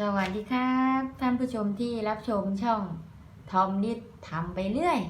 สวัสดีครับ ท่านผู้ชมที่รับชมช่องทอมนิดทำไปเรื่อย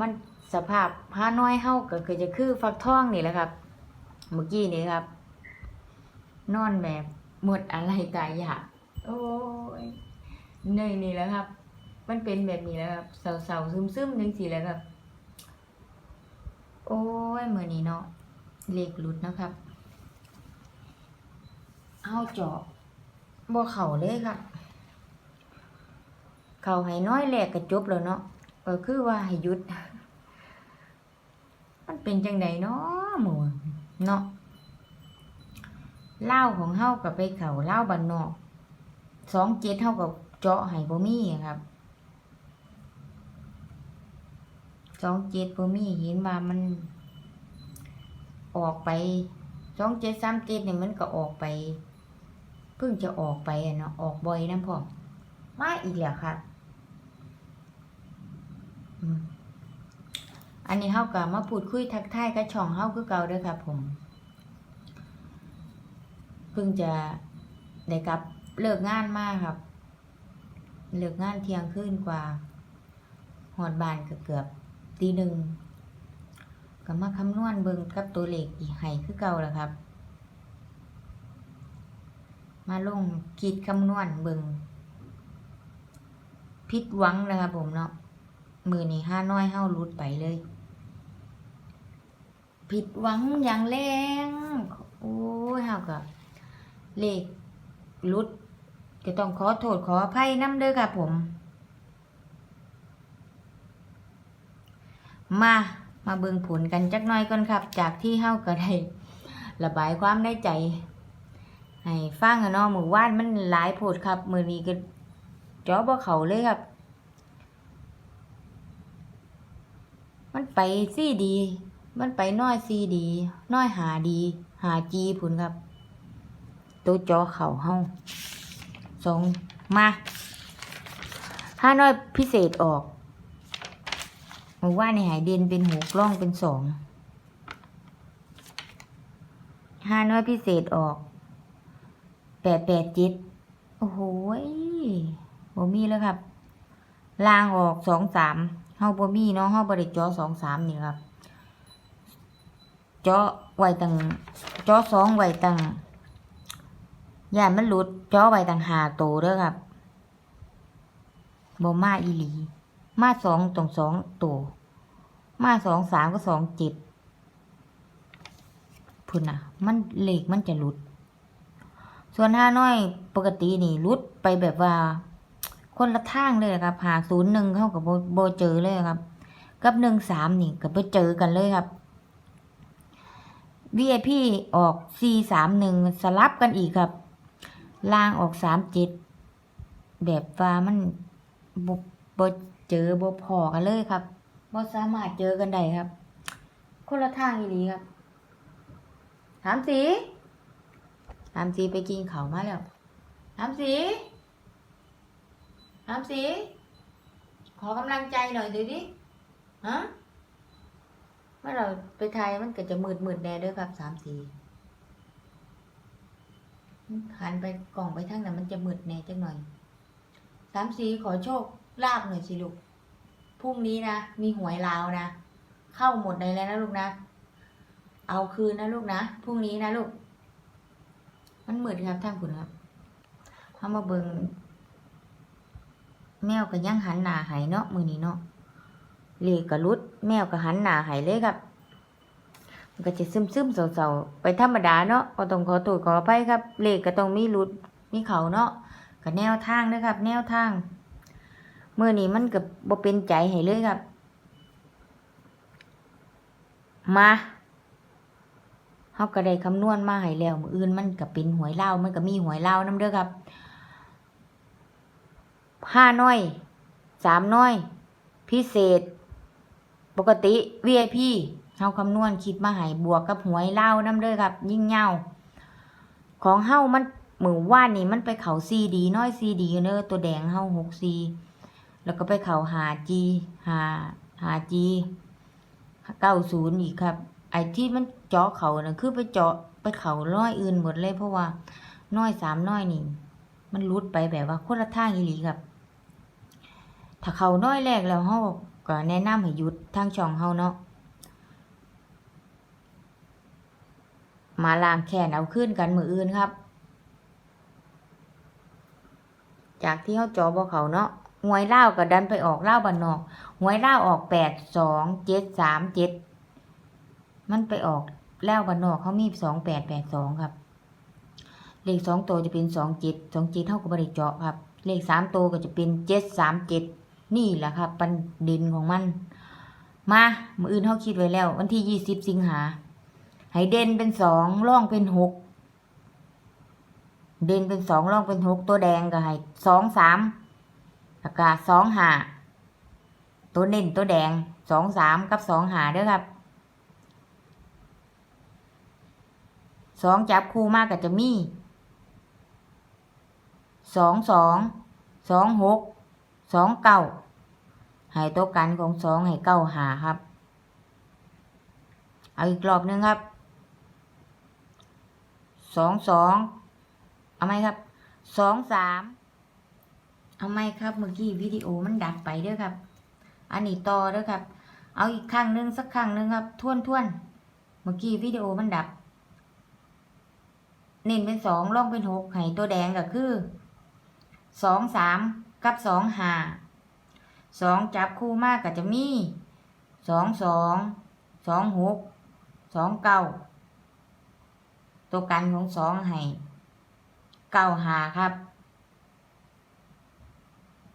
มันสภาพฮาน้อยเฮาก็คือจะคือฟักทองนี่แหละครับ เมื่อกี้นี่ครับ นอนแบบหมดอะไรตายอยากโอ้ยเหนื่อยนี่แหล้วครับ มันเป็นแบบนี้แล้วครับเศร้าๆซึมๆจังสีแล้วครับ โอ้ยเมื่อนี้เนาะเลขหลุดนะครับ เอาจาะ บ่เข่าเลยครับเข่าให้น้อยแหลกกระจบแล้วเนาะก็คือว่าให้หยุด มันเป็นจังไดเนาะหมูเนาะเหล้าของเฮากับไปเข่าเหล้าบ้านนอกสองเจ็ดเฮากับเจาะให้บ่มีอะครับสองเจ็ดบ่มีเห็นว่ามัน ออกไปสองเจ็ดสามเจ็ดเนี่ยมันก็ออกไป เพิ่งจะออกไปอะเนาะออกบ่อยนะพ่อมาอีกแล้วค่ะอันนี้เฮาก็มาพูดคุยทักทายกับช่องเฮาคือเก่าเด้อครับผมเพิ่งจะได้กลับเลิกงานมาครับ เลิกงานเที่ยงคืนกว่าหอดบานก็เกือบตีหนึ่งก็มาคำนวณเบิ่งกับตัวเลขอีกให้คือเก่าแล้วครับ มาลงคิดคำนวณเบิงผิดหวังนะครับผมเนาะมือนี้ห้าน้อยเฮารุดไปเลย ผิดหวังอย่างแรงโอ้ยเฮากับเลขรุดก็ต้องขอโทษขออภัยน้ำเด้อครับผม มามาเบิ่งผลกันจักหน่อยก่อนครับ จากที่เฮาก็ได้ระบายความได้ใจ ให้ฟังอะเนาะมือวานมันหลายโพดครับ มือนี้ก็จอบ่เขาเลยครับ มันไปซีดี มันไปน้อยซีดี น้อยหาดี หาจีผุนครับ ตัวจอเขาเฮาสองมาถ้าน้อยพิเศษออกมือว่านในหายเด่นเป็นหูกล่องเป็นสองห้าน้อยพิเศษออก แปดแปดเจ็ดโอ้โหบ่มีแล้วครับลางออกสองสามเฮาบ่มีเนาะเฮาบ่ได้จาะสองสามนี่ครับจาะไว้ตั้งจาะสองไว้ตั้งย่านมันหลุดจาะไว้ตั้งหาโตเด้อครับบ่มาอีหลี มาสองตรงสองโตมาสองสามก็สองเจ็ดพุ่นน่ะ มันเลขมันจะหลุด ส่วนห้าน้อยปกตินี่รุดไปแบบว่า คนละทางเลยครับ หาศูนย์หนึ่งเข้ากับโบโบเจอเลยครับ กับหนึ่งสามนี่ก็ไปเจอกันเลยครับ VIP ออกสี่สามหนึ่งสลับกันอีกครับลางออกสามเจ็ดแบบว่ามันบโบเจอโบพอกันเลยครับโบสามารถเจอกันได้ครับ คนละทางอีหลีครับถามสี ถามสีไปกินเขามาแล้วถามสีถามสี ขอกำลังใจหน่อยดูดิ ฮะ เมื่อเราไปไทยมันก็จะมืดมืดแน่ด้วยครับสามสีหันไปกล่องไปทางนั้นมันจะมืดแน่จังหน่อย สามสีขอโชคลาบหน่อยสิลูก พรุ่งนี้นะ มีหวยลาวนะ เข้าหมดเลยแล้วนะลูกนะ เอาคืนนะลูกนะ พรุ่งนี้นะลูก มันมืดครับท่านคุณครับเอามาเบิงแมวก็ยังหันหน้าหายเนาะมือนี้เนาะเลขกรุด แมวก็หันหน้าหายเลยครับ มันก็จะซึมซึมเศร้าๆไปธรรมดาเนาะก็ต้องขอโทษขออภัยครับ เลขก็ต้องมีรุดมีเขาเนาะก็แนวทางนะครับ แนวทางมือนี้มันก็บ่เป็นใจให้เลยครับ มา เฮาก็ได้คำนวณมาให้แล้วมื้ออื่นมันก็เป็นหวยเล่ามันก็มีหวยเล่านํเด้อครับห้าน้อยสามน้อย พิเศษ ปกติ VIP เฮาคำนวณคิดมาให้บวกกับหวยเล่านํเด้อครับ ยิ่งเหย้าของเฮามันมือว่านนี่มันไปเขาซีดีน้อยซีดีเด้อตัวแดงเฮาหกซีแล้วก็ไปเขาหาจีหาหาจีเก้าศูนย์อีกครับ ไอ้ที่มันเจาะเขานะคือไปเจาะไปเขาร้อยอื่นหมดเลยเพราะว่าน้อยสามน้อยนี่ มันรุดไปแบบว่าคนละทางอีหลีครับ ถ้าเขาน้อยแรกแล้วเฮาก็แนะนำให้หยุดทางช่องเฮาเนาะมาล้างแค้นเอาขึ้นกันมืออื่นครับ จากที่เฮาจอบ่เขาเนาะหวยเล่าก็ดันไปออกเล่าบ้านนอกหวยเล่าออกแปดสองเจ็ดสามเจ็ด มันไปออกแล้วบ้านนอกเขามีสองแปดแปดสองครับ เลขสองตัวจะเป็นสองเจ็ดสองเจ็ดเท่ากับบริเจาะครับ เลขสามตัวก็จะเป็นเจ็ดสามเจ็ดนี่แหละครับประเด็นของมัน มามืออื่นเขาคิดไว้แล้ว วันที่ยี่สิบสิงหาให้เด่นเป็นสองร่องเป็นหกเด่นเป็นสองร่องเป็นหกตัวแดงก็ให้สองสามแล้วก็สองหาตัวเน้นตัวแดงสองสามกับสองหาเด้อครับ สองจับคู่มากก็จะมีสองสองสองหกสองเก้าให้ตัวกันของสองให้เก้าหาครับ เอาอีกรอบหนึงครับสองสองเอาไหมครับสองสามเอาไหมครับเมื่อกี้วิดีโอมันดับไปเด้วยครับ อันนี้ต่อเด้วยครับ เอาอีกครั้งหนึงสักครั้งหนึงครับทวนทวนเมื่อกี้วิดีโอมันดับ เน้นเป็นสองล่องเป็นหกให้ตัวแดงก็คือสองสามกับสองหาสองจับคู่มากก็จะมีสองสองสองหกสองเก้าตัวกันของสองให้เก้าหาครับ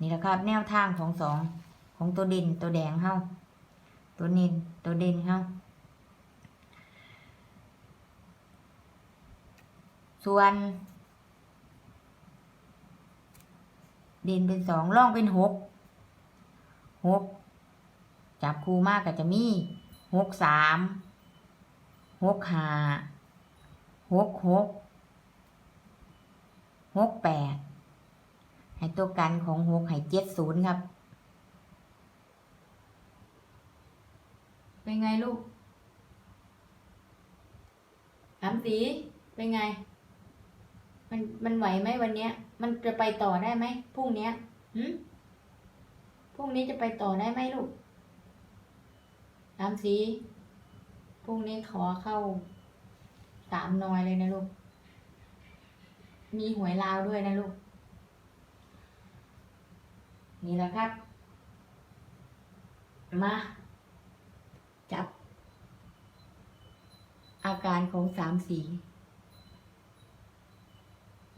นี่แหละครับ แนวทางของสองของตัวเด่นตัวแดงเฮาตัวเน้นตัวเด่นเฮา ส่วน เด่นเป็นสองล่องเป็นหกหกจับคู่มากก็จะมีหกสามหกห้าหกหกหกแปดให้ตัวกันของหกให้เจ็ดศูนย์ครับ เป็นไงลูกถามสีเป็นไง มันมันไหวไหมวันเนี้ย มันจะไปต่อได้ไหมพรุ่งเนี้ยหืมพรุ่งนี้จะไปต่อได้ไหมลูกถามสีพรุ่งนี้ขอเข้าสามนอยเลยนะลูก มีหวยลาวด้วยนะลูก นี่แหละครับ มา จับ อาการของสามสี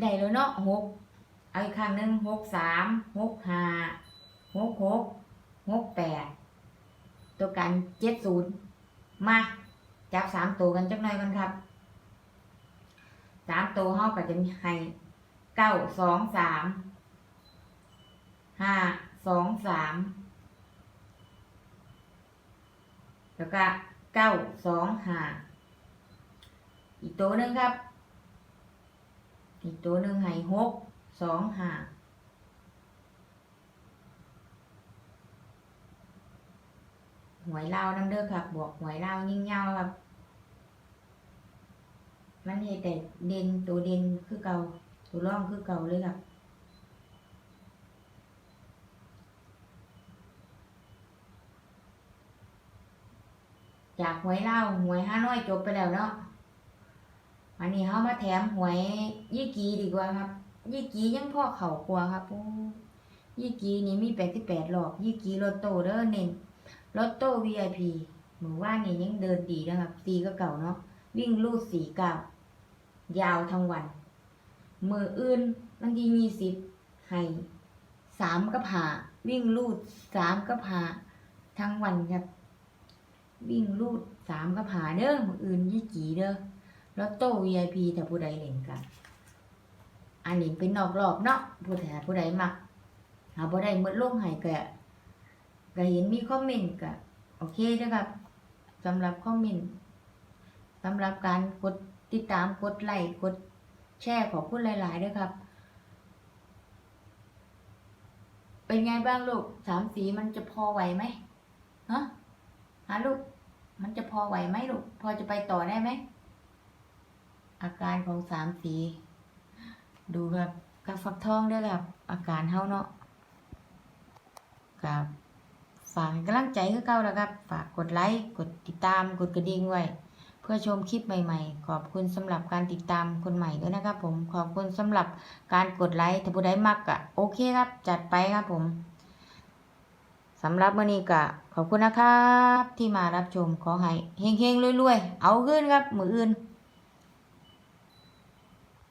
ได้แล้วเนาะหกเอาอีกครั้งหนึ่งหกสามหกห้าหกหกหกแปดตัวกันเจ็ดศูนย์มา จับสามตัวกันจักหน่อยกันครับสามตัวห้าก็จะมีให้เก้าสองสามห้าสองสามแล้วก็เก้าสองห้าอีกตัวหนึ่งครับ อีกตัวหนึ่งให้หกสองห้าหวยเล่าน้ำเด้อครับบวกหวยเล่ายิ่งเงาครับ มันเห็นแต่เด่นตัวเด่นคือเก่าตัวร่องคือเก่าเลยครับจากหวยเล่าหวยห้าน้อยจบไปแล้วเนาะ อันนี้เขามาแถมหวยยี่กีดีกว่าครับ ยี่กียังพ่อเข่ากลัวครับโอ้ยี่กีนี่มีแปดสิบแปดหลอก ยี่กีรถโตเด้อเน้นรถโต VIP หมือว่านี่ยังเดินดีนะครับสีก็เก่าเนาะวิ่งลูดสีเก่ายาวทั้งวัน มืออื่นวันที่ยี่สิบให้สามกับหาวิ่งลูดสามกับหาทั้งวันครับ วิ่งลูดสามกับหาเด้อมืออื่นยี่กีเด้อ ลอตโต้ VIP แต่ผู้ใดเล่นกันอันนี้เป็นนอกรอบเนาะผู้ใดผู้ใดมักหาผู้ใดมืดลงให้ก็ก็เห็นมีคอมเมนต์ก็โอเคเด้อครับสำหรับคอมเมนต์สำหรับการกดติดตามกดไลค์กดแชร์ขอบคุณหลายๆด้วยครับ เป็นไงบ้างลูกสามสีมันจะพอไหวไหมฮะฮะลูก มันจะพอไหวไหมลูก พอจะไปต่อได้ไหม อาการของสามสี ดูครับกับฟักทองเด้ครับ อาการเฮาเนาะกับฝากกำลังใจคือเก่าแล้วครับ ฝากกดไลค์กดติดตามกดกระดิ่งไว้เพื่อชมคลิปใหม่ๆ ขอบคุณสำหรับการติดตามคนใหม่ด้วยนะครับผมขอบคุณสำหรับการกดไลค์ถ้าผู้ใดมักอะโอเคครับ จัดไปครับผมสำหรับมื้อนี้ก็ขอบคุณนะครับ ที่มารับชมขอให้เฮงๆรวยๆ เอาขึ้นครับ มืออื่น